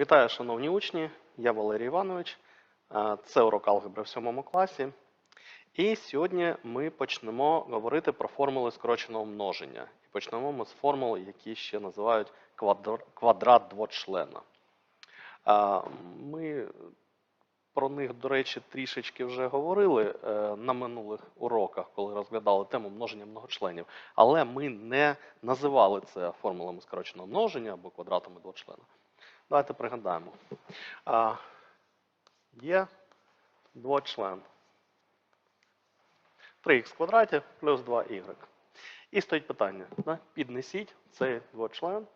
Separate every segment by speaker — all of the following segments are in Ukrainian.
Speaker 1: Вітаю, шановні учні. Я Валерій Іванович. Е, Це урок алгебри в сьомому класі. І сьогодні ми почнемо говорити про формули скороченого множення. І почнемо ми з формул, які ще називають квадрат двочлена. Е, Ми про них, до речі, трішечки вже говорили е, на минулих уроках, коли розглядали тему множення многочленів. Але ми не називали це формулами скороченого множення або квадратами двочлена. Давайте пригадаємо. А, є двочлен. 3х в квадраті плюс 2y. І стоїть питання. Да? Піднесіть цей двочлен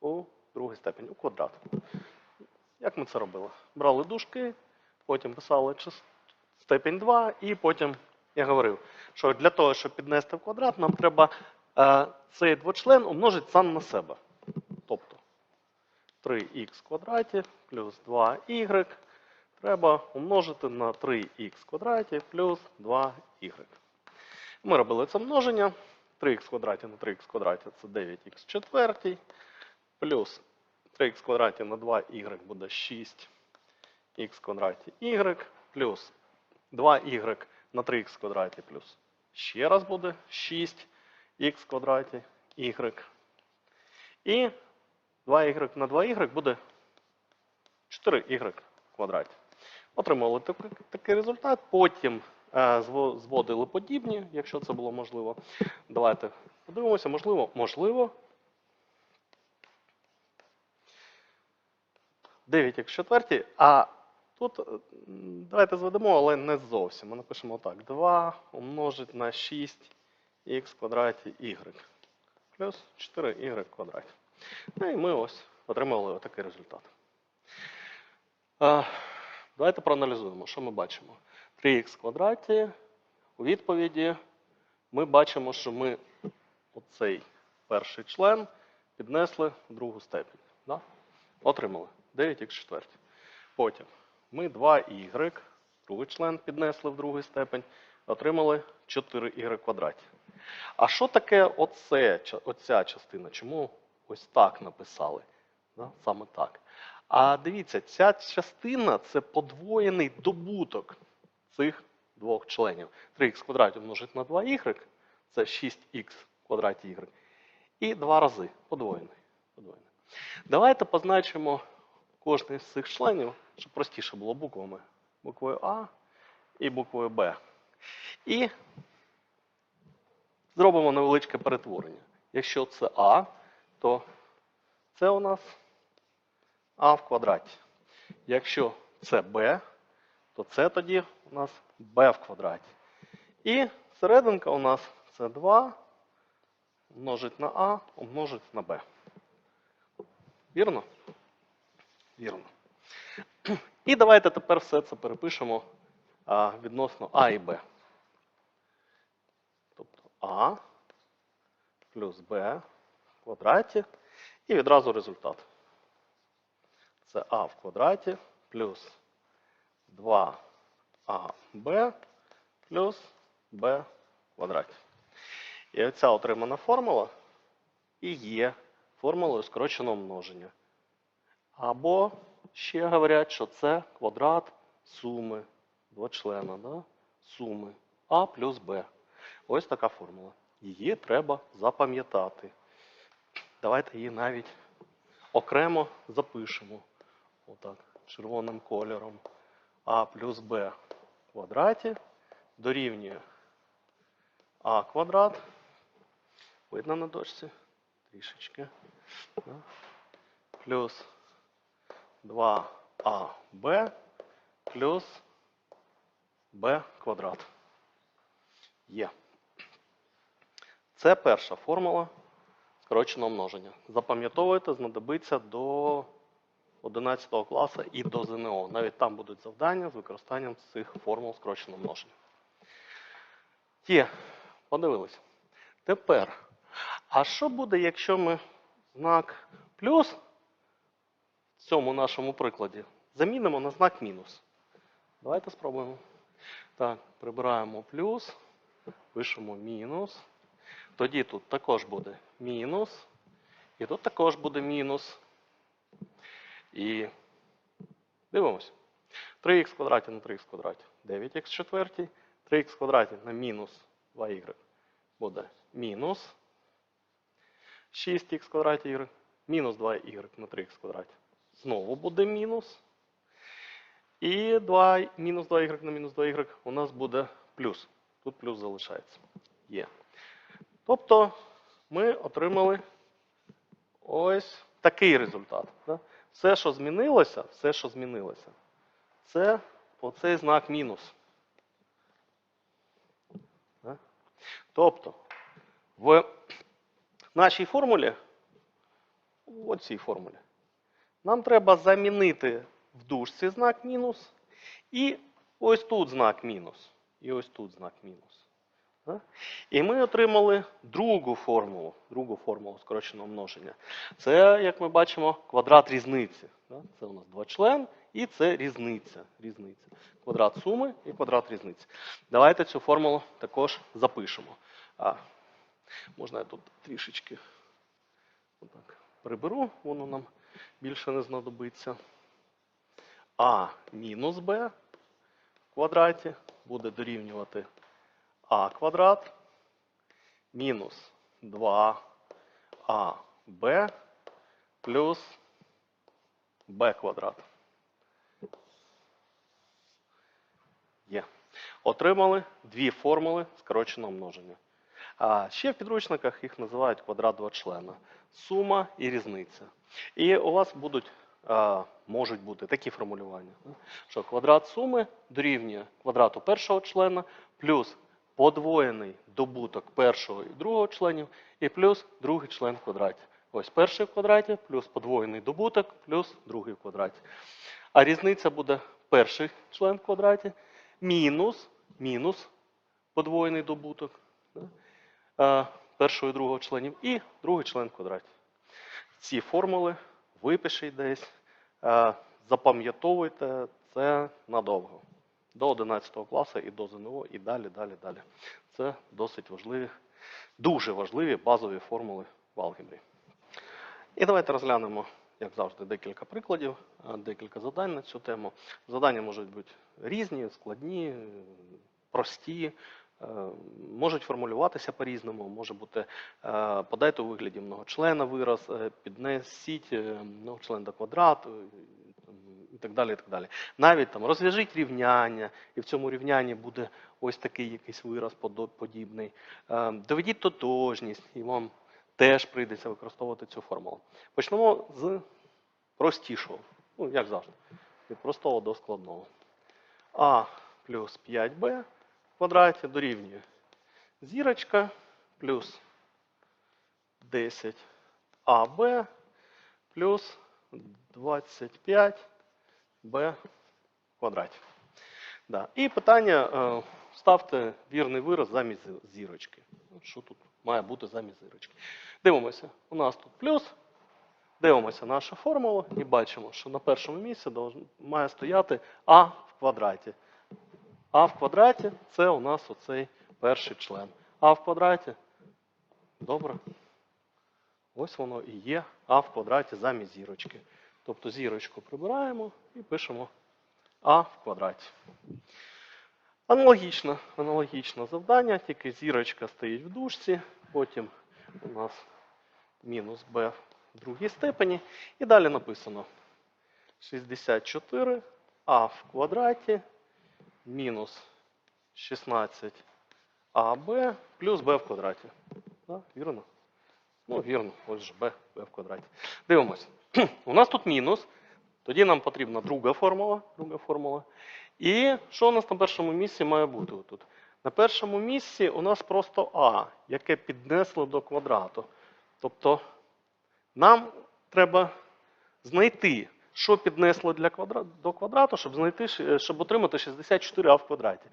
Speaker 1: у другий степень, у квадрат. Як ми це робили? Брали дужки, потім писали степень 2, і потім я говорив, що для того, щоб піднести в квадрат, нам треба е, цей двочлен умножити сам на себе. Тобто 3х квадраті плюс 2y треба умножити на 3х в квадраті плюс 2y. Ми робили це множення. 3х в квадраті на 3х в квадраті це 9х в четвертій, плюс 3х в квадраті на 2y буде 6х в квадраті y, плюс 2y на 3х в квадраті плюс ще раз буде 6х в квадраті y. І 2y на 2y буде 4y в квадраті. Отримали такий, такий результат. Потім е, зводили подібні, якщо це було можливо. Давайте подивимося, можливо, можливо. 9 як в четвертій, а тут е, давайте зведемо, але не зовсім. Ми напишемо так: 2 умножить на 6х в квадраті y плюс 4y квадраті. Ну і ми ось отримали отакий результат. Давайте проаналізуємо, що ми бачимо. 3х в квадраті. У відповіді ми бачимо, що ми оцей перший член піднесли в другу степінь. Да? Отримали 9х четвертій. Потім ми 2y, другий член піднесли в другий степень, отримали 4y в квадраті. А що таке оце, оця частина? Чому ось так написали? Да? Саме так. А дивіться, ця частина це подвоєний добуток цих двох членів. 3х в квадраті множить на 2y, це 6х в квадраті y. І два рази подвоєний. подвоєний. Давайте позначимо кожний з цих членів, щоб простіше було буквами. Буквою А і буквою Б. І зробимо невеличке перетворення. Якщо це А, то це у нас А в квадраті. Якщо це Б, то це тоді у нас Б в квадраті. І серединка у нас це 2 умножить на А, умножить на Б. Вірно? Вірно. І давайте тепер все це перепишемо відносно А і Б. Тобто А плюс Б квадраті і відразу результат. Це А в квадраті плюс 2АБ плюс Б в квадраті. І оця отримана формула і є формулою скороченого множення. Або ще говорять, що це квадрат суми двочлена, да? суми А плюс Б. Ось така формула. Її треба запам'ятати. Давайте її навіть окремо запишемо. Отак, червоним кольором. А плюс Б в квадраті дорівнює А квадрат. Видно на дошці? Трішечки. Плюс 2АБ плюс Б квадрат. Є. Це перша формула скороченого множення. Запам'ятовуйте, знадобиться до 11 класу і до ЗНО. Навіть там будуть завдання з використанням цих формул скороченого множення. Є. Подивилися. Тепер, а що буде, якщо ми знак плюс в цьому нашому прикладі замінимо на знак мінус? Давайте спробуємо. Так, прибираємо плюс, пишемо мінус. Тоді тут також буде мінус. І тут також буде мінус. І Дивимось. 3х в квадраті на 3х в квадраті 9х в четвертій. 3х в квадраті на мінус 2y буде мінус 6х в квадраті. Мінус 2y на 3х квадраті. Знову буде мінус. І 2, мінус 2y на мінус 2y у нас буде плюс. Тут плюс залишається. Є. Тобто ми отримали ось такий результат. Все, що змінилося, все, що змінилося, це оцей знак мінус. Тобто, в нашій формулі, в цій формулі, нам треба замінити в дужці знак мінус і ось тут знак мінус. І ось тут знак мінус. І ми отримали другу формулу, другу формулу скороченого множення. Це, як ми бачимо, квадрат різниці. Це у нас два член, і це різниця. різниця. Квадрат суми і квадрат різниці. Давайте цю формулу також запишемо. А, можна я тут трішечки отак приберу, воно нам більше не знадобиться. А мінус Б в квадраті буде дорівнювати а квадрат мінус 2аб плюс b квадрат. Є. Отримали дві формули скороченого множення. А ще в підручниках їх називають квадрат двочлена. Сума і різниця. І у вас будуть, а, можуть бути такі формулювання, що квадрат суми дорівнює квадрату першого члена плюс подвоєний добуток першого і другого членів, і плюс другий член в квадраті. Ось перший в квадраті, плюс подвоєний добуток, плюс другий в квадраті. А різниця буде перший член в квадраті, мінус, мінус подвоєний добуток да, першого і другого членів, і другий член в квадраті. Ці формули випишіть десь, запам'ятовуйте це надовго до 11 класу і до ЗНО, і далі, далі, далі. Це досить важливі, дуже важливі базові формули в алгебрі. І давайте розглянемо, як завжди, декілька прикладів, декілька завдань на цю тему. Завдання можуть бути різні, складні, прості. е, Можуть формулюватися по-різному, може бути е, подайте у вигляді многочлена вираз, е, піднесіть многочлен до квадрату і так далі. і так далі. Навіть там розв'яжіть рівняння, і в цьому рівнянні буде ось такий якийсь вираз подібний. Е, Доведіть тотожність, і вам теж прийдеться використовувати цю формулу. Почнемо з простішого, ну як завжди, від простого до складного. А плюс 5b в квадраті дорівнює зірочка плюс 10аб плюс 25b в квадраті. Да. І питання, е, ставте вірний вираз замість зірочки. Що тут має бути замість зірочки? Дивимося, у нас тут плюс. Дивимося нашу формулу і бачимо, що на першому місці має стояти а в квадраті. А в квадраті це у нас оцей перший член. А в квадраті. Добре. Ось воно і є а в квадраті замість зірочки. Тобто зірочку прибираємо і пишемо а в квадраті. Аналогічно, аналогічне завдання, тільки зірочка стоїть в дужці, потім у нас мінус b в другій степені. І далі написано 64 а в квадраті мінус 16аб плюс b в квадраті. Да, вірно? Ну, вірно, ось же b, b в квадраті. Дивимось. У нас тут мінус. Тоді нам потрібна друга формула. Друга формула. І що у нас на першому місці має бути тут? На першому місці у нас просто а, яке піднесло до квадрату. Тобто нам треба знайти, що піднесло для квадра... до квадрату, щоб знайти, щоб отримати 64а в квадраті.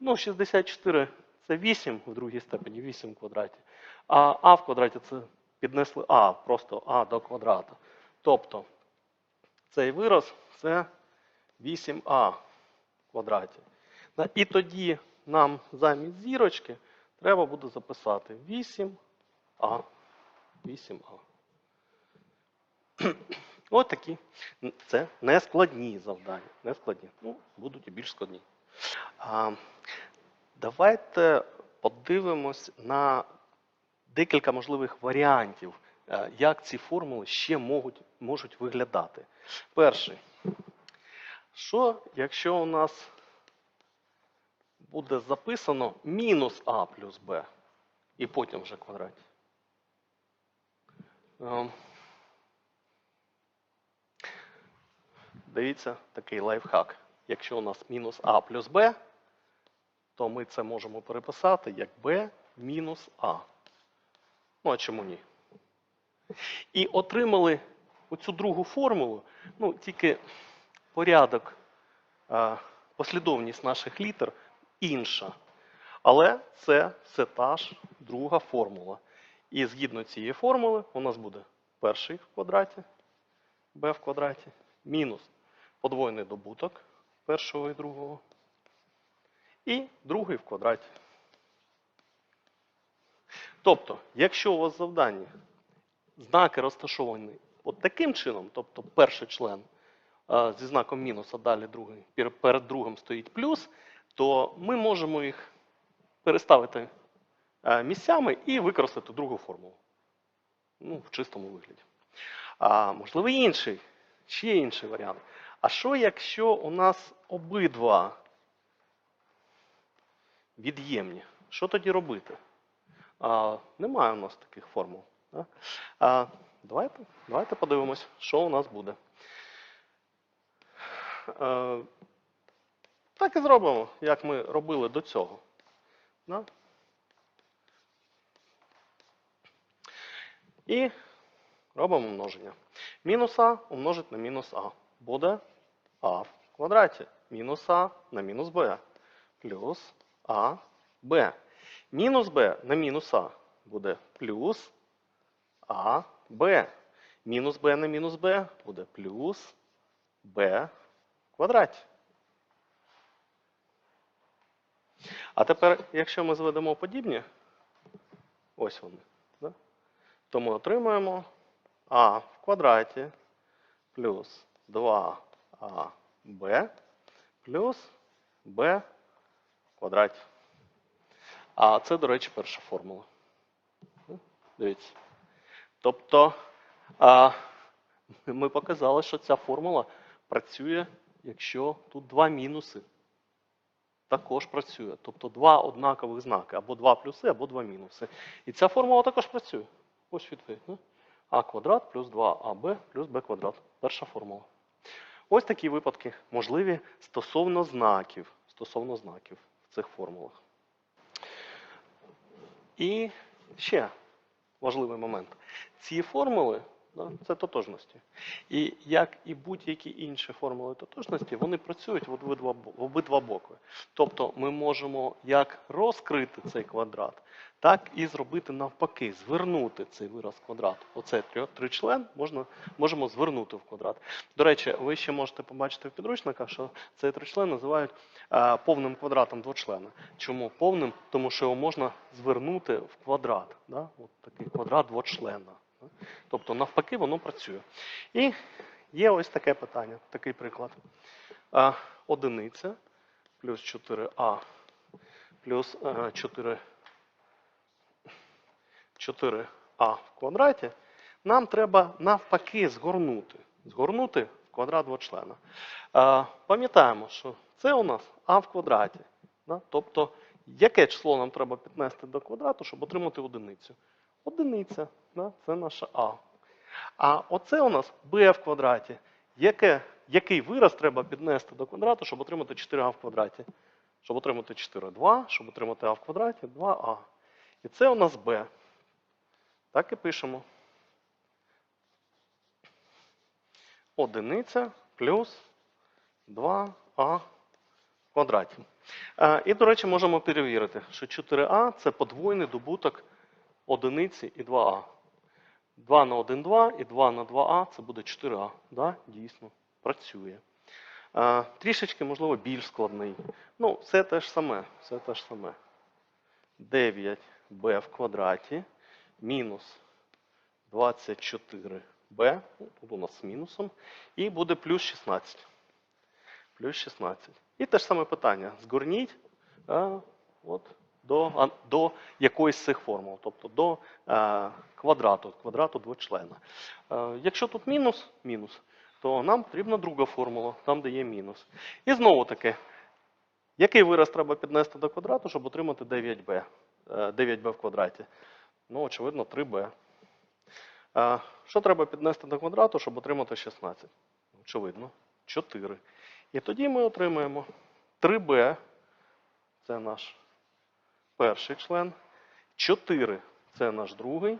Speaker 1: Ну, 64 це 8 в другій степені, 8 в квадраті. А а в квадраті це піднесли а, просто а до квадрата. Тобто цей вираз це 8а в квадраті. І тоді нам замість зірочки треба буде записати 8а. 8а. Ось такі. Це не складні завдання. Не складні. Ну, будуть і більш складні. А, давайте подивимось на декілька можливих варіантів, як ці формули ще можуть, можуть виглядати. Перший. Що, якщо у нас буде записано мінус а плюс б, і потім вже квадрат? Ем, Дивіться, такий лайфхак. Якщо у нас мінус а плюс б, то ми це можемо переписати як b мінус а. Ну, а чому ні? І отримали оцю другу формулу, ну, тільки порядок, послідовність наших літер інша. Але це все та ж друга формула. І згідно цієї формули у нас буде перший в квадраті, b в квадраті, мінус подвоєний добуток першого і другого, і другий в квадраті. Тобто, якщо у вас завдання знаки розташовані от таким чином, тобто перший член е, зі знаком мінус, а далі другий, перед другим стоїть плюс, то ми можемо їх переставити е, місцями і використати другу формулу. Ну, в чистому вигляді. А можливо, інший, ще інший варіант. А що, якщо у нас обидва від'ємні? Що тоді робити? А, немає у нас таких формул. А, давайте, давайте подивимось, що у нас буде. Е, так і зробимо, як ми робили до цього. Да? І робимо множення. Мінус А умножить на мінус А. Буде А в квадраті. Мінус А на мінус Б. Плюс А Б. Мінус Б на мінус А буде плюс А Б. Мінус Б на мінус Б буде плюс Б в квадраті. А тепер, якщо ми зведемо подібні, ось вони, да? то ми отримаємо А в квадраті плюс 2АБ плюс Б в квадраті. А це, до речі, перша формула. Дивіться. Тобто ми показали, що ця формула працює, якщо тут два мінуси. Також працює. Тобто два однакових знаки, або два плюси, або два мінуси. І ця формула також працює. Ось відповідь. А квадрат плюс 2АБ плюс Б квадрат. Перша формула. Ось такі випадки можливі стосовно знаків. Стосовно знаків в цих формулах. І ще важливий момент. Ці формули це тотожності. І як і будь-які інші формули тотожності, вони працюють в обидва, в обидва боки. Тобто ми можемо як розкрити цей квадрат, так і зробити навпаки, звернути цей вираз в квадрат. Оце тричлен можна, можемо звернути в квадрат. До речі, ви ще можете побачити в підручниках, що цей тричлен називають а, повним квадратом двочлена. Чому повним? Тому що його можна звернути в квадрат. Да? От такий квадрат двочлена. да. Тобто навпаки воно працює. І є ось таке питання, такий приклад. А, одиниця плюс 4а плюс е, 4, 4а в квадраті. Нам треба навпаки згорнути. Згорнути в квадрат двочлена. Е, Пам'ятаємо, що це у нас а в квадраті. Тобто, яке число нам треба піднести до квадрату, щоб отримати одиницю? Одиниця, це наша а. А оце у нас b в квадраті. Яке, який вираз треба піднести до квадрату, щоб отримати 4а в квадраті? Щоб отримати 4, 2, щоб отримати а в квадраті 2а. І це у нас b. Так і пишемо. Одиниця плюс 2а в квадраті. І, до речі, можемо перевірити, що 4а це подвойний добуток одиниці і 2а. 2 на 1 2 і 2 на 2а це буде 4а. Да? Дійсно, працює. Трішечки, можливо, більш складний. Ну, все те ж саме. Все те ж саме. 9b в квадраті мінус 24b ну, тут у нас з мінусом, і буде плюс 16. Плюс 16. І те ж саме питання. Згорніть а, от, до, а, до якоїсь з цих формул, тобто до а, квадрату, квадрату двочлена. Е, якщо тут мінус, мінус, то нам потрібна друга формула, там, де є мінус. І знову таки, який вираз треба піднести до квадрату, щоб отримати 9b? Е, 9b в квадраті? Ну, очевидно, 3b. Е, Що треба піднести до квадрату, щоб отримати 16? Очевидно, 4. І тоді ми отримаємо 3b, це наш перший член, 4 це наш другий.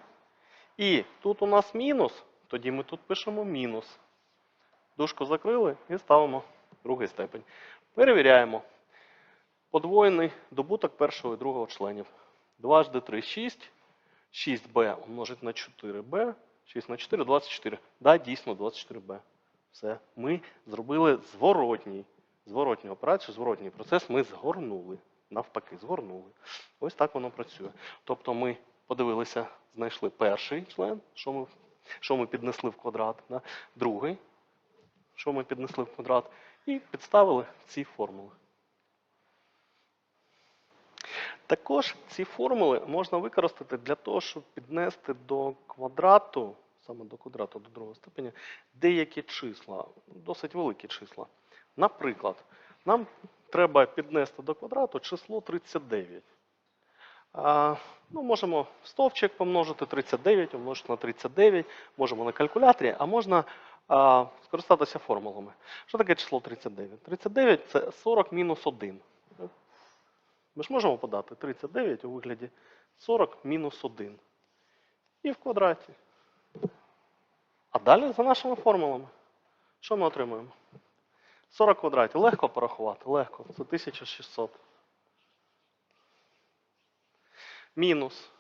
Speaker 1: І тут у нас мінус, тоді ми тут пишемо мінус. Дужку закрили і ставимо другий степень. Перевіряємо. Подвоєний добуток першого і другого членів. 2 d 3 6. 6b умножить на 4b. 6 на 4 24. Да, дійсно 24b. Все. Ми зробили зворотній. Зворотню операцію, зворотній процес ми згорнули. Навпаки, згорнули. Ось так воно працює. Тобто ми подивилися, знайшли перший член, що ми, що ми піднесли в квадрат, да? другий, що ми піднесли в квадрат, і підставили ці формули. Також ці формули можна використати для того, щоб піднести до квадрату, саме до квадрату до другого степеня, деякі числа, досить великі числа. Наприклад, нам треба піднести до квадрату число 39. А, ну, можемо стовпчик помножити 39, помножити на 39, можемо на калькуляторі, а можна скористатися формулами. Що таке число 39? 39 це 40 мінус 1. Ми ж можемо подати 39 у вигляді 40 мінус 1. І в квадраті. А далі за нашими формулами. Що ми отримуємо? 40 квадратів. Легко порахувати? Легко. Це 1600. Мінус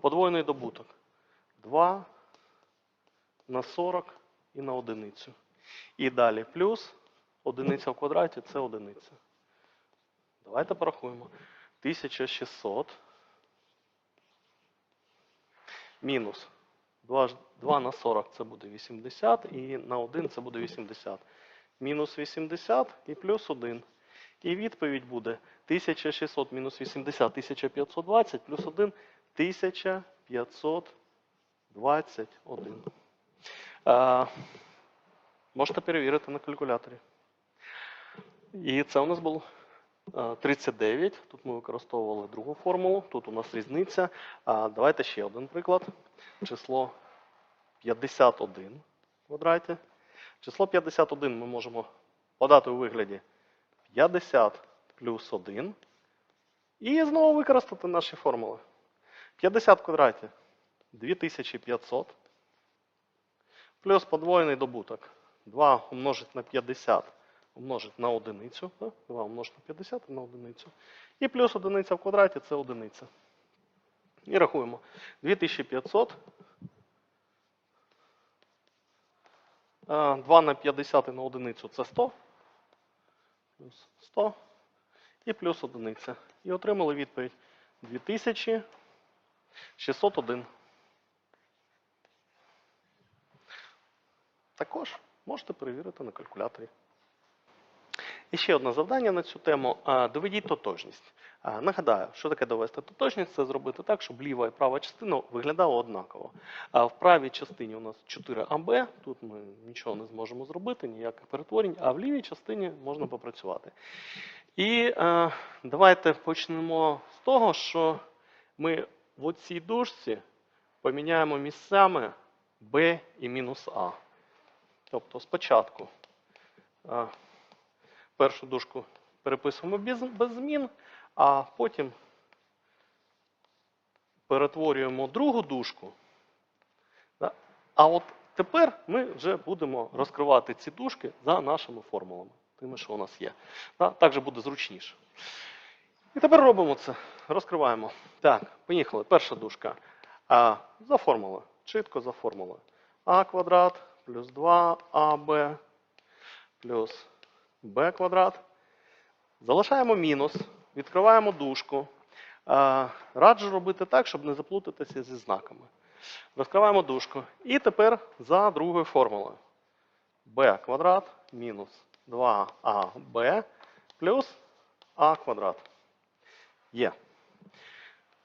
Speaker 1: подвоєний добуток. 2 на 40 і на одиницю. І далі плюс одиниця в квадраті це одиниця. Давайте порахуємо. 1600 мінус 2, 2 на 40 це буде 80, і на 1 це буде 80. Мінус 80 і плюс 1. І відповідь буде 1600 мінус 80 1520 плюс 1 1521. А, можете перевірити на калькуляторі. І це у нас було е, 39. Тут ми використовували другу формулу. Тут у нас різниця. Давайте ще один приклад. Число 51 в квадраті. Число 51 ми можемо подати у вигляді 50 плюс 1. І знову використати наші формули. 50 в квадраті 2500. Плюс подвоєний добуток. 2 умножить на 50 умножить на одиницю. 2 умножить на 50 на одиницю. І плюс одиниця в квадраті це одиниця. І рахуємо. 2500. 2 на 50 на одиницю це 100. Плюс 100. І плюс одиниця. І отримали відповідь 2601. Також можете перевірити на калькуляторі. І ще одне завдання на цю тему. Доведіть тотожність. Нагадаю, що таке довести тотожність? Це зробити так, щоб ліва і права частина виглядала однаково. А в правій частині у нас 4АБ, тут ми нічого не зможемо зробити, ніяких перетворень, а в лівій частині можна попрацювати. І е, давайте почнемо з того, що ми в цій дужці поміняємо місцями b і мінус А. Тобто спочатку е, першу дужку переписуємо без, змін, а потім перетворюємо другу дужку. А от тепер ми вже будемо розкривати ці дужки за нашими формулами, тими, що у нас є. Так же буде зручніше. І тепер робимо це. Розкриваємо. Так, поїхали. Перша дужка. А, за формулою. Чітко за формулою. А квадрат плюс 2АБ плюс b квадрат. Залишаємо мінус, відкриваємо дужку. Раджу робити так, щоб не заплутатися зі знаками. Розкриваємо дужку. І тепер за другою формулою. b квадрат мінус 2ab плюс а квадрат. Є.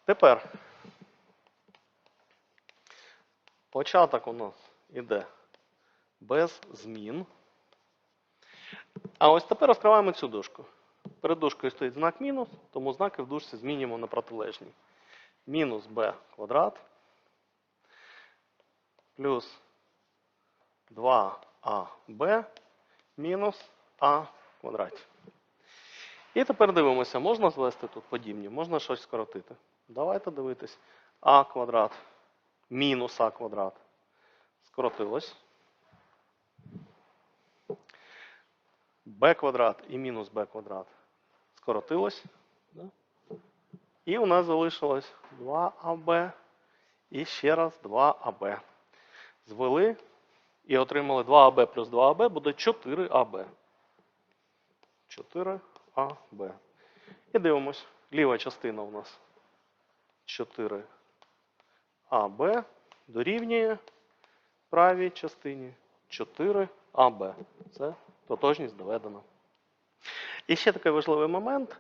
Speaker 1: Тепер початок у нас іде без змін. А ось тепер розкриваємо цю дужку. Перед дужкою стоїть знак мінус, тому знаки в дужці змінюємо на протилежні. Мінус b квадрат плюс 2аб мінус а в квадраті. І тепер дивимося, можна звести тут подібні, можна щось скоротити. Давайте дивитись. а квадрат мінус а квадрат. Скоротилось. B квадрат і мінус b квадрат скоротилось. І у нас залишилось 2аб і ще раз 2аб. Звели і отримали 2аб плюс 2аб буде 4аб. 4аб. І дивимось. Ліва частина у нас 4аб дорівнює правій частині 4аб. Це тотожність доведена. І ще такий важливий момент.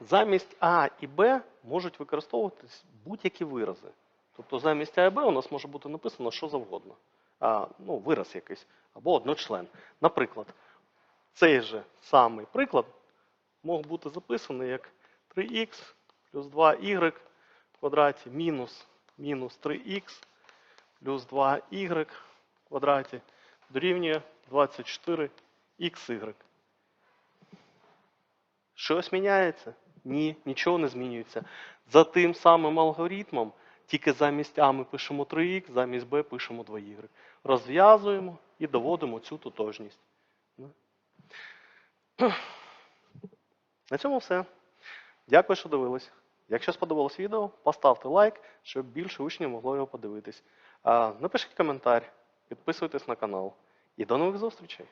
Speaker 1: Замість А і Б можуть використовуватись будь-які вирази. Тобто замість А і Б у нас може бути написано що завгодно. А, ну, вираз якийсь або одночлен. Наприклад, цей же самий приклад мог бути записаний як 3х плюс 2y в квадраті мінус, мінус 3х плюс 2y в квадраті дорівнює 24xy. Щось міняється? Ні, нічого не змінюється. За тим самим алгоритмом, тільки замість А ми пишемо 3х, замість Б пишемо 2y. Розв'язуємо і доводимо цю тотожність. Ну. На цьому все. Дякую, що дивились. Якщо сподобалось відео, поставте лайк, щоб більше учнів могло його подивитись. Напишіть коментар, підписуйтесь на канал. І до нових зустрічей!